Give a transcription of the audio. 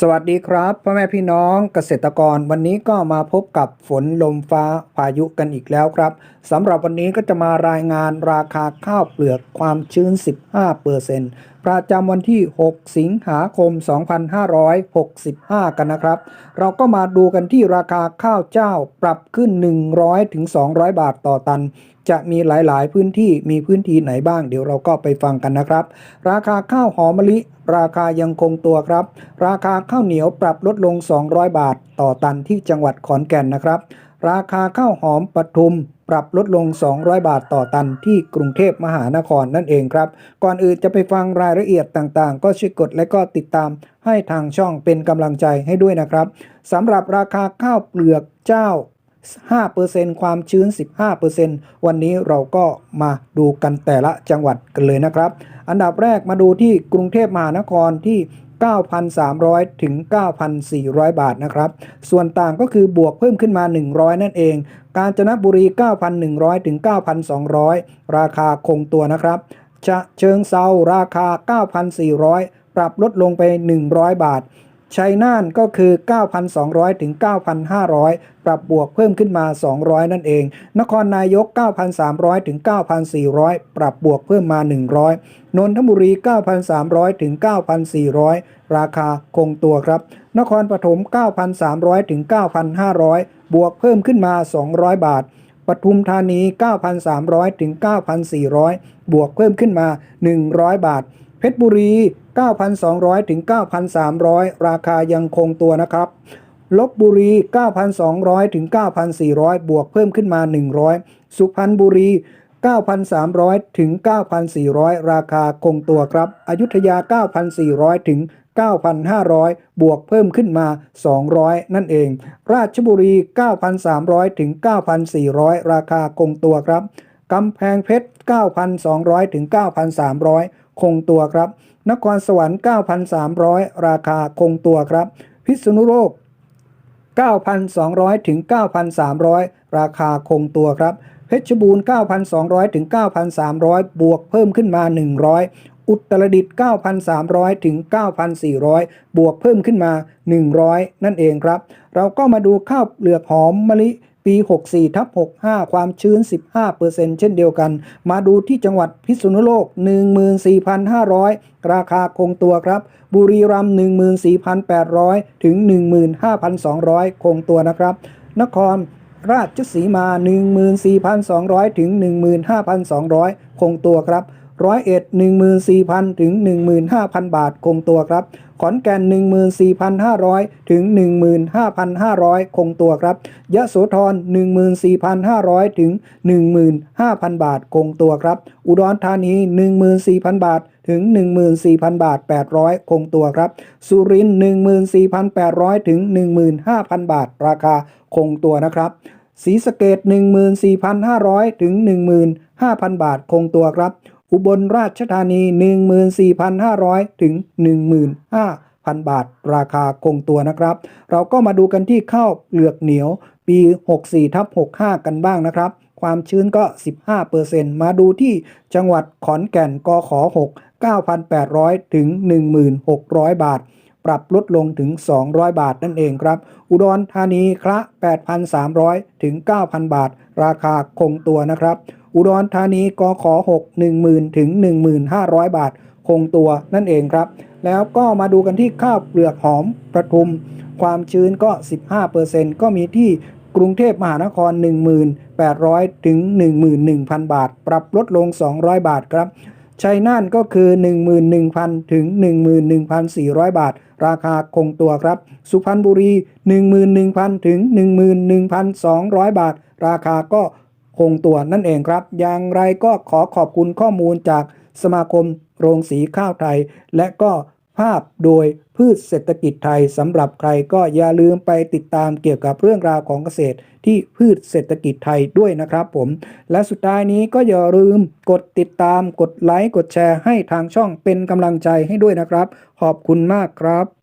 สวัสดีครับพ่อแม่พี่น้องเกษตรกรวันนี้ก็มาพบกับฝนลมฟ้าพายุกันอีกแล้วครับสำหรับวันนี้ก็จะมารายงานราคาข้าวเปลือกความชื้น 15% ประจำวันที่ 6 สิงหาคม 2565 กันนะครับ เราก็มาดูกันที่ราคาข้าวเจ้าปรับขึ้น 100ถึง200 บาทต่อตัน จะมีหลายๆ พื้นที่มีพื้นที่ไหนบ้างเดี๋ยวเราก็ไปฟังกันนะครับ ราคาข้าวหอมมะลิ ราคายังคงตัวครับ ราคาข้าวเหนียวปรับลดลง 200 บาทต่อตันที่จังหวัดขอนแก่นนะครับ ราคาข้าวหอมปทุมปรับลดลง 200 บาทต่อตันที่กรุงเทพมหานครนั่นเองครับ ก่อนอื่นจะไปฟังรายละเอียดต่างๆ ก็ช่วยกดและก็ติดตามให้ทางช่องเป็นกำลังใจให้ด้วยนะครับสำหรับราคาข้าวเปลือกเจ้า 5%ความชื้น 15%วันนี้เราก็มาดูกันแต่ละจังหวัดกันเลยนะครับ อันดับแรกมาดูที่กรุงเทพมหานครที่ 9,300 ถึง 9,400 บาทนะครับ ส่วนต่างก็คือบวกเพิ่มขึ้นมา 100 นั่นเอง กาญจนบุรี 9,100 ถึง 9,200 ราคาคงตัวนะครับชะเชิงเซาราคา 9,400 ปรับลดลงไป 100 บาท ชัยน่านก็คือ 9,200 ถึง 9,500 ปรับบวกเพิ่มขึ้นมา 200 นั่นเอง นครนายก 9,300 ถึง 9,400 ปรับบวกเพิ่มมา 100 นนทบุรี 9,300 ถึง 9,400 ราคาคงตัวครับ นครปฐม 9,300 ถึง 9,500 บวกเพิ่มขึ้นมา 200 บาทปทุมธานี 9,300 ถึง 9,400 บวกเพิ่มขึ้นมา 100 บาท เพชรบุรี 9,200 ถึง 9,300 ราคายังคงตัวนะครับลบบุรี 9,200 ถึง 9,400 บวกเพิ่มขึ้นมา 100 สุพรรณบุรี 9,300 ถึง 9,400 ราคาคงตัวครับ อยุธยา 9,400 ถึง 9,500 บวกเพิ่มขึ้นมา 200 นั่นเอง ราชบุรี 9,300 ถึง 9,400 ราคาคงตัวครับ กำแพงเพชร 9,200 ถึง 9,300 คงตัวครับ นครสวรรค์ 9,300 ราคาคงตัวครับ พิษณุโลก 9,200 ถึง 9,300 ราคาคงตัวครับ เพชรบูรณ์ 9,200 ถึง 9,300 บวกเพิ่มขึ้นมา 100 อุตรดิตถ์ 9,300 ถึง 9,400 บวกเพิ่มขึ้นมา 100 นั่นเองครับ เราก็มาดูข้าวเปลือกหอมมะลิ ปี 64ทับ65 ความชื้น 15%เช่นเดียวกัน มาดูที่จังหวัดพิษณุโลก 14,500 ราคาคงตัวครับ บุรีรัมย์ 14,800 ถึง 15,200 คงตัวนะครับ นครราชสีมา 14,200 ถึง 15,200 คงตัวครับ ร้อยเอ็ดหนึ่งหมื่นสี่พันถึงหนึ่งหมื่นห้าพันบาทคงตัวครับ ขอนแก่นหนึ่งหมื่นสี่พันห้าร้อยถึงหนึ่งหมื่นห้าพันห้าร้อยคงตัวครับยะโสธรหนึ่งหมื่นสี่พันห้าร้อยถึงหนึ่งหมื่นห้าพันบาทคงตัวครับ อุดรธานีหนึ่งหมื่นสี่พันบาทถึง 14,000 บาท 800 คงตัวครับ สุรินทร์14,800 ถึง 15,000 บาท ราคาคงตัวนะครับศรีสะเกด14,500 ถึง 15,000 บาท คงตัวครับ อุบลราชธานี 14,500 ถึง 15,000 บาท ราคาคงตัวนะครับ เราก็มาดูกันที่ข้าวเปลือกเหนียวปี 64ทับ65 กันบ้างนะครับ ความชื้นก็ 15%มาดูที่จังหวัดขอนแก่นกข6 9,800 ถึง 1,600 บาท ปรับลดลงถึง 200 บาทนั่นเองครับ อุดรธานีคละ 8,300 ถึง 9,000 บาท ราคาคงตัวนะครับ อุดรธานีกขอ6 1 0 0 0ถึง1,500 บาท คงตัวนั่นเองครับ แล้วก็มาดูกันที่ข้าวเปลือกหอมประทุม ความชื้นก็ 15%ก็มีที่กรุงเทพมหานคร 1,800 ถึง 11,000 บาท ปรับลดลง 200 บาทครับชัยน่านก็คือ 11,000 ถึง 11,400 บาท ราคาคงตัวครับ สุพรรณบุรี 11,000 ถึง 11,200 บาท ราคาก็คงตัวนั่นเองครับ อย่างไรก็ขอขอบคุณข้อมูลจากสมาคมโรงสีข้าวไทย และก็ภาพโดยพืชเศรษฐกิจไทยสำหรับใครก็อย่าลืมไปติดตามเกี่ยวกับเรื่องราวของเกษตรที่พืชเศรษฐกิจไทยด้วยนะครับผม และสุดท้ายนี้ก็อย่าลืมกดติดตามกดไลค์กดแชร์ให้ทางช่องเป็นกำลังใจให้ด้วยนะครับ ขอบคุณมากครับ